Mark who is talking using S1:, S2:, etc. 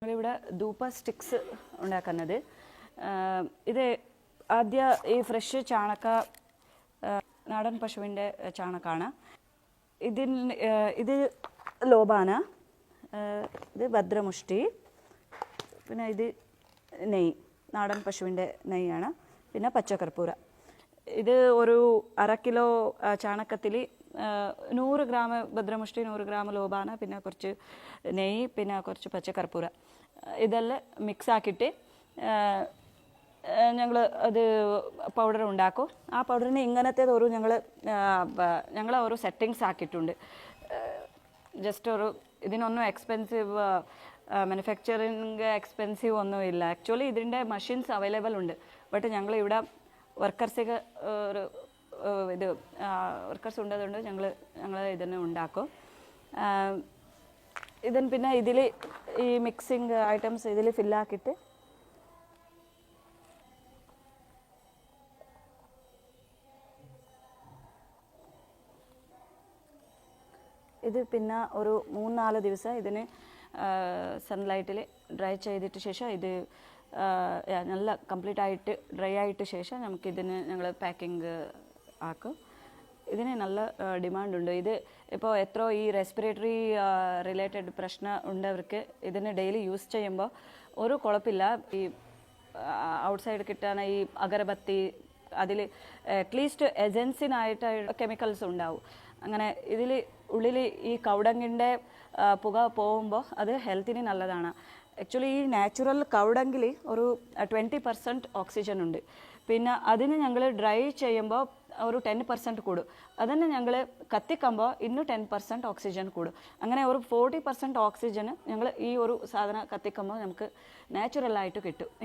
S1: ഞങ്ങളിവിടെ ധൂപ്പ സ്റ്റിക്സ് ഉണ്ടാക്കുന്നത്. ഇത് ആദ്യ ഈ ഫ്രഷ് ചാണക നാടൻ പശുവിന്റെ ചാണകമാണ് ഇതിൽ ഇത് ലോബാന ഇത് ഭദ്രമുഷ്ടി പിന്നെ ഇത് നെയ്യ് നാടൻ പശുവിന്റെ നെയ്യാണ് പിന്നെ പച്ചക്കർപ്പൂര. ഇത് ഒരു അര കിലോ ചാണകത്തിൽ നൂറ് ഗ്രാം ഭദ്രമുഷ്ടി നൂറ് ഗ്രാം ലോബാന പിന്നെ കുറച്ച് നെയ്യ് പിന്നെ കുറച്ച് പച്ചക്കർപ്പൂര ഇതെല്ലാം മിക്സ് ആക്കിയിട്ട് ഞങ്ങൾ അത് പൗഡർ ഉണ്ടാക്കും. ആ പൗഡറിന് ഇങ്ങനത്തെ ഒരു ഞങ്ങൾ ഞങ്ങൾ ഒരു സെറ്റിങ്സ് ആക്കിയിട്ടുണ്ട്. ജസ്റ്റ് ഒരു ഇതിനൊന്നും എക്സ്പെൻസീവ് മാനുഫാക്ചറിങ് എക്സ്പെൻസീവ് ഒന്നും ഇല്ല ആക്ച്വലി ഇതിന്റെ മെഷീൻസ് അവൈലബിൾ ഉണ്ട്. ബട്ട് ഞങ്ങൾ ഇവിടെ വർക്കേഴ്സൊക്കെ ഒരു ഇത് വർക്കേഴ്സ് ഉണ്ടതുകൊണ്ട് ഞങ്ങൾ ഞങ്ങൾ ഇതിനെ ഉണ്ടാക്കും. ഇതിന് പിന്നെ ഇതിൽ ഈ മിക്സിങ് ഐറ്റംസ് ഇതിൽ ഫില്ലാക്കിയിട്ട് ഇത് പിന്നെ ഒരു മൂന്നാൽ ദിവസം ഇതിന് സൺലൈറ്റിൽ ഡ്രൈ ചെയ്തിട്ട് ശേഷം ഇത് നല്ല കംപ്ലീറ്റ് ആയിട്ട് ഡ്രൈ ആയിട്ട് ശേഷം നമുക്ക് ഇതിന് ഞങ്ങൾ പാക്കിംഗ് ആക്കും. ഇതിന് നല്ല ഡിമാൻഡ് ഉണ്ട്. ഇത് ഇപ്പോൾ എത്ര ഈ റെസ്പിറേറ്ററി റിലേറ്റഡ് പ്രശ്നം ഉണ്ടവർക്ക് ഇതിന് ഡെയിലി യൂസ് ചെയ്യുമ്പോൾ ഒരു കുഴപ്പമില്ല. ഈ ഔട്ട്സൈഡ് കിട്ടാൻ ഈ അഗരബത്തി അതിൽ അറ്റ്ലീസ്റ്റ് എജൻസിനായിട്ട് കെമിക്കൽസ് ഉണ്ടാവും. അങ്ങനെ ഇതിൽ ഉള്ളിൽ ഈ കൗടങ്ങിന്റെ പുക പോകുമ്പോൾ അത് ഹെൽത്തിന് നല്ലതാണ്. ആക്ച്വലി ഈ നാച്ചുറൽ കൗടങ്കിൽ ഒരു ട്വന്റി പെർസെന്റ് ഓക്സിജൻ ഉണ്ട്. പിന്നെ അതിന് ഞങ്ങൾ ഡ്രൈ ചെയ്യുമ്പോൾ ഒരു ടെൻ പെർസെന്റ് കൂടും. അതിന് ഞങ്ങൾ കത്തിക്കുമ്പോൾ ഇന്നും ടെൻ പെർസെന്റ് ഓക്സിജൻ കൂടും. അങ്ങനെ ഒരു ഫോർട്ടി പെർസെന്റ് ഓക്സിജന് ഞങ്ങൾ ഈ ഒരു സാധനം കത്തിക്കുമ്പോൾ നമുക്ക് നാച്ചുറലായിട്ട് കിട്ടും.